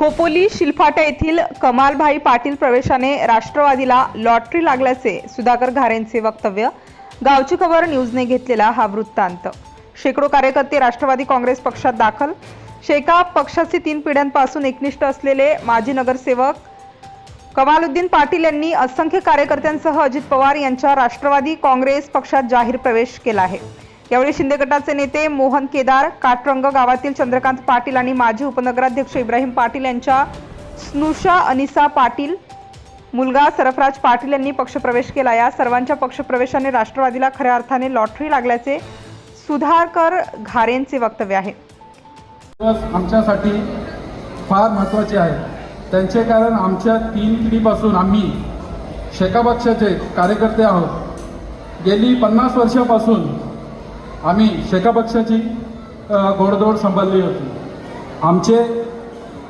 खोपोली शिलफाटा येथील कमालभाई पाटील प्रवेशाने राष्ट्रवादीला लॉटरी लागल्याचे सुधाकर घारेंचे वक्तव्य. गावची खबर न्यूजने घेतलेला हा वृत्तांत. शेकडो कार्यकर्ते राष्ट्रवादी काँग्रेस पक्षात दाखल. शेका पक्षाचे तीन पिढ्यांपासून एकनिष्ठ असलेले माजी नगरसेवक कमालुद्दीन पाटील यांनी असंख्य कार्यकर्त्यांसह अजित पवार यांच्या राष्ट्रवादी काँग्रेस पक्षात जाहीर प्रवेश केला आहे. यावेळी शिंदे गटाचे नेते मोहन केदार काटरंग गावातील चंद्रकांत पाटील आणि माजी उपनगराध्यक्ष इब्राहिम पाटील यांच्या स्नुषा अनिसा पाटील मुलगा सरफराज पाटील यांनी पक्षप्रवेश केला. या सर्वांच्या पक्षप्रवेशाने राष्ट्रवादीला खऱ्या अर्थाने लॉटरी लागल्याचे सुधाकर घारेंचे वक्तव्य आहे. आमच्यासाठी फार महत्त्वाचे आहे त्यांचे कारण आमच्या तीन पिढीपासून आम्ही शेकापक्षाचे कार्यकर्ते आहोत. गेली पन्नास वर्षापासून आम्ही शेका पक्षाची घोडदौड सांभाळली होती. आमचे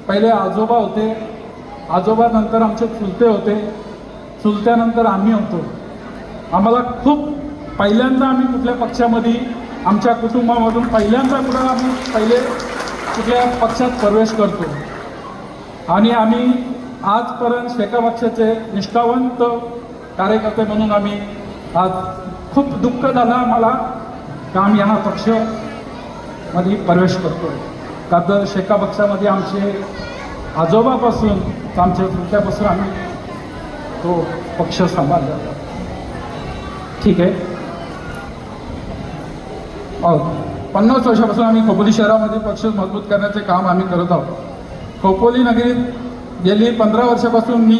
पहिले आजोबा होते आजोबानंतर आमचे चुलते होते. चुलत्यानंतर आम्ही होतो. आम्हाला खूप पहिल्यांदा आम्ही कुठल्या पक्षामध्ये आमच्या कुटुंबामधून पहिल्यांदा कुठं आम्ही पहिले कुठल्या पक्षात प्रवेश करतो. आणि आम्ही आजपर्यंत शेका पक्षाचे निष्ठावंत कार्यकर्ते म्हणून आम्ही आज खूप दुःख झालं आम्हाला. का आम्ही ह्या पक्षामध्ये प्रवेश करतो का तर शेका पक्षामध्ये आमचे आजोबापासून आमच्या चुलत्यापासून आम्ही तो पक्ष सांभाळला. ठीक आहे. पन्नास वर्षापासून आम्ही खोपोली शहरामध्ये पक्ष मजबूत करण्याचे काम आम्ही करत आहोत. खोपोली नगरीत गेली पंधरा वर्षापासून मी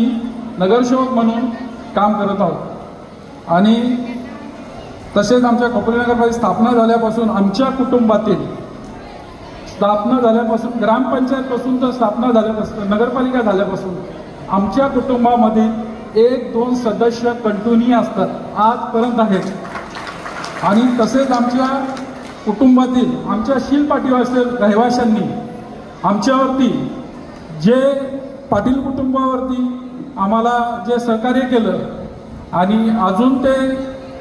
नगरसेवक म्हणून काम करत आहोत. आणि तसेच आमच्या खोपोली स्थापना झाल्यापासून आमच्या कुटुंबातील स्थापना झाल्यापासून ग्रामपंचायतपासून तर स्थापना झाल्यापासून नगरपालिका झाल्यापासून आमच्या कुटुंबामध्ये एक दोन सदस्य कंटिन्यू असतात आजपर्यंत आहेत. आणि तसेच आमच्या कुटुंबातील आमच्या शीलपाटीवासील रहिवाशांनी आमच्यावरती जे पाटील कुटुंबावरती आम्हाला जे सहकार्य केलं आणि अजून ते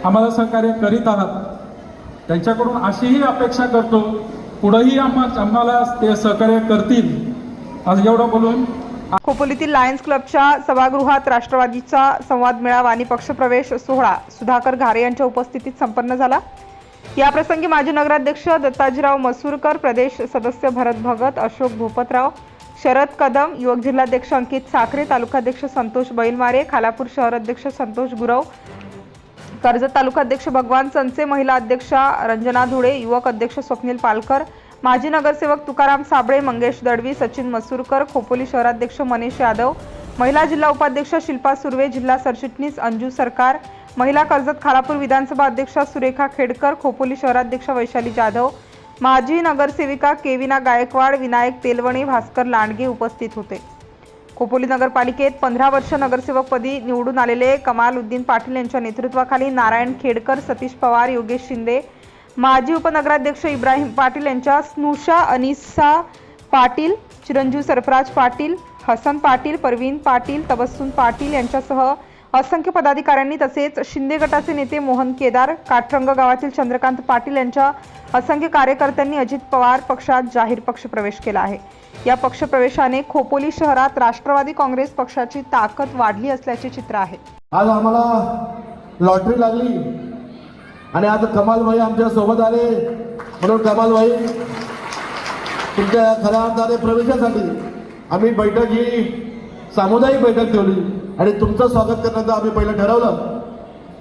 आम्हाला सहकार्य करीत आहात. त्यांच्याकडून अशीही अपेक्षा करतो पुढेही आम्हा आम्हाला ते सहकार्य करतील. असं एवढं बोलून खोपोलीतील लायन्स क्लबच्या सभागृहात राष्ट्रवादीचा संवाद मेळावा आणि पक्षप्रवेश सोहळा सुधाकर घारे यांच्या उपस्थितीत संपन्न झाला. याप्रसंगी माजी नगराध्यक्ष दत्ताजीराव मसूरकर प्रदेश सदस्य भरत भगत अशोक भोपतराव शरद कदम युवक जिल्हाध्यक्ष अंकित साखरे तालुकाध्यक्ष संतोष बैलमारे खालापूर शहर अध्यक्ष संतोष गुरव कर्जत तालुकाध्यक्ष भगवान संचे महिला अध्यक्षा रंजना धुळे युवक अध्यक्ष स्वप्नील पालकर माजी नगरसेवक तुकाराम साबळे मंगेश दडवी सचिन मसूरकर खोपोली शहराध्यक्ष मनीष यादव महिला जिल्हा उपाध्यक्ष शिल्पा सुर्वे जिल्हा सरचिटणीस अंजू सरकार महिला कर्जत खालापूर विधानसभा अध्यक्षा सुरेखा खेडकर खोपोली शहराध्यक्ष वैशाली जाधव माजी नगरसेविका केविना गायकवाड विनायक तेलवणे भास्कर लांडगे उपस्थित होते. खोपोली नगरपालिकेत पंधरा वर्ष नगरसेवकपदी निवडून आलेले कमाल उद्दीन पाटील यांच्या नेतृत्वाखाली नारायण खेडकर सतीश पवार योगेश शिंदे माजी उपनगराध्यक्ष इब्राहिम पाटील यांच्या स्नुषा अनिसा पाटील चिरंजीव सरफराज पाटील हसन पाटील परवीन पाटील तबस्सुम पाटील यांच्यासह असंख्य पदाधिकाऱ्यांनी तसेच शिंदे गटाचे नेते मोहन केदार काटरंग गावातील चंद्रकांत पाटील यांच्या असंख्य कार्यकर्त्यांनी अजित पवार पक्षात जाहीर पक्षप्रवेश केला आहे. या पक्षप्रवेशाने खोपोली शहरात राष्ट्रवादी काँग्रेस पक्षाची ताकद वाढली असल्याचे चित्र आहे. आज आम्हाला लॉटरी लागली. आणि आज कमालबाई आमच्यासोबत आले. म्हणून कमालभाई तुमच्या खऱ्या अर्थाने प्रवेशासाठी आम्ही बैठक ही सामुदायिक बैठक ठेवली. आणि तुमचं स्वागत करण्याचं आम्ही पहिलं ठरवलं.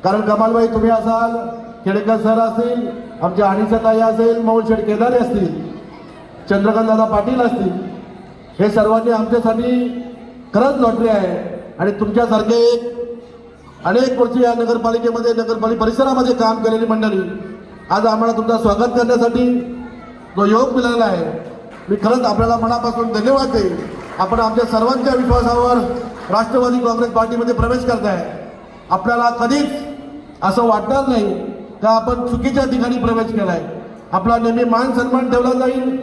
कारण कमालबाई तुम्ही असाल खेडेकर सर असतील आमच्या अनिसाताई असेल मौलशेठ केदारे असतील चंद्रकांतदादा पाटील असतील हे सर्वांनी आमच्यासाठी खरंच लॉटरी आहे. आणि तुमच्यासारखे अनेक वर्ष या नगरपालिकेमध्ये नगरपालिका परिसरामध्ये काम केलेली मंडळी आज आम्हाला तुमचा स्वागत करण्यासाठी जो योग मिळाला आहे मी खरंच आपल्याला मनापासून धन्यवाद देईल आपण आमच्या सर्वांच्या विश्वासावर राष्ट्रवादी काँग्रेस पार्टीमध्ये प्रवेश करताय. आपल्याला कधीच असं वाटणार नाही का आपण चुकीच्या ठिकाणी प्रवेश केलाय. आपला नेहमी मान सन्मान ठेवला जाईल.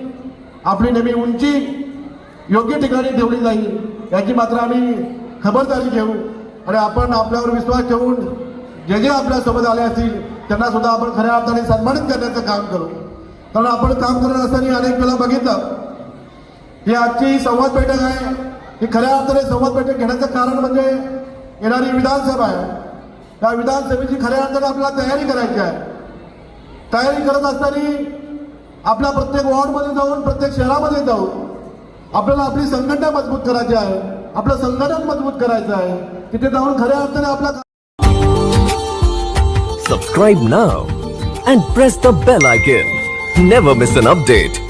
आपली नेहमी उंची योग्य ठिकाणी ठेवली जाईल. याची मात्र आम्ही खबरदारी घेऊ. आणि आपण आपल्यावर विश्वास ठेवून जे जे आपल्यासोबत आले असतील त्यांना सुद्धा आपण खऱ्या अर्थाने सन्मानित करण्याचं काम करू. कारण आपण काम करत असताना अनेक वेळा बघितलं ही आजची संवाद बैठक आहे. ही खऱ्या अर्थाने संवाद बैठक घेण्याचं कारण म्हणजे येणारी विधानसभा आहे. त्या विधानसभेची खऱ्या अर्थाने आपल्याला तयारी करायची आहे. तयारी करत असताना आपल्या प्रत्येक वॉर्डमध्ये जाऊन प्रत्येक शहरामध्ये जाऊन आपल्याला आपली संघटना मजबूत करायची आहे. आपलं संघटन मजबूत करायचं आहे. तिथे जाऊन खऱ्या अर्थाने आपला subscribe now and press the bell icon never miss an update